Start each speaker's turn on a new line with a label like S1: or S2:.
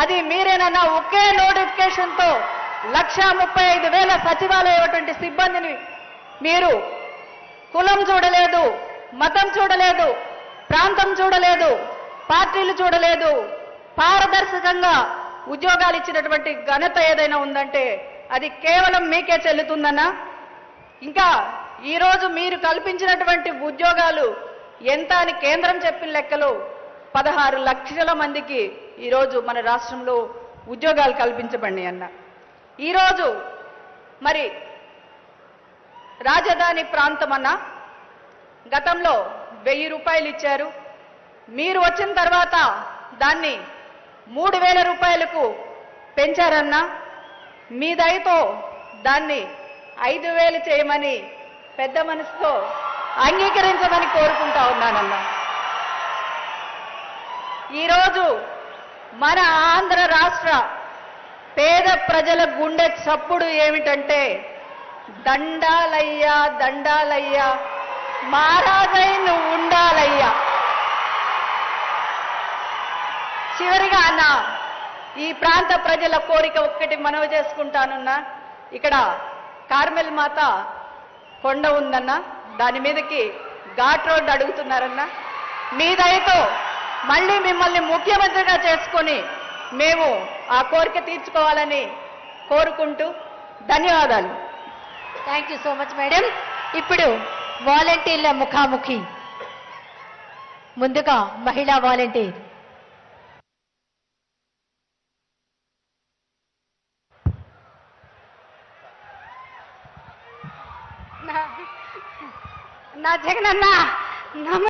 S1: అది మీరేనన్నా ఒకే నోటిఫికేషన్తో లక్ష ముప్పై ఐదు వేల సచివాలయటువంటి సిబ్బందిని మీరు కులం చూడలేదు మతం చూడలేదు ప్రాంతం చూడలేదు పార్టీలు చూడలేదు పారదర్శకంగా ఉద్యోగాలు ఇచ్చినటువంటి ఘనత ఏదైనా ఉందంటే అది కేవలం మీకే చెల్లుతుందన్నా. ఇంకా ఈరోజు మీరు కల్పించినటువంటి ఉద్యోగాలు ఎంత అని కేంద్రం చెప్పిన లెక్కలు పదహారు లక్షల మందికి ఈరోజు మన రాష్ట్రంలో ఉద్యోగాలు కల్పించబడినాయి అన్న. ఈరోజు మరి రాజధాని ప్రాంతం అన్న గతంలో వెయ్యి రూపాయలు ఇచ్చారు. మీరు వచ్చిన తర్వాత దాన్ని మూడు వేల రూపాయలకు పెంచారన్నా. మీ దయతో దాన్ని ఐదు వేలు చేయమని పెద్ద మనసుతో అంగీకరించమని కోరుకుంటా ఉన్నానన్నా. ఈరోజు మన ఆంధ్ర రాష్ట్ర పేద ప్రజల గుండె చప్పుడు ఏమిటంటే దండాలయ్యా దండాలయ్యా మారాజై నువ్వు ఉండాలయ్యా. చివరిగా అన్న ఈ ప్రాంత ప్రజల కోరిక ఒక్కటి మనవి చేసుకుంటానున్నా ఇక్కడ కార్మెల్ మాత కొండ ఉందన్న దాని మీదకి ఘాట్ రోడ్ అడుగుతున్నారన్న మీ దయతో మళ్ళీ మిమ్మల్ని ముఖ్యమంత్రిగా చేసుకొని మేము ఆ కోరిక తీర్చుకోవాలని కోరుకుంటూ ధన్యవాదాలు.
S2: Thank you so much madam ఇప్పుడు వాలంటీర్ల ముఖాముఖి. ముందుగా మహిళా వాలంటీర్
S1: నా జగనన్న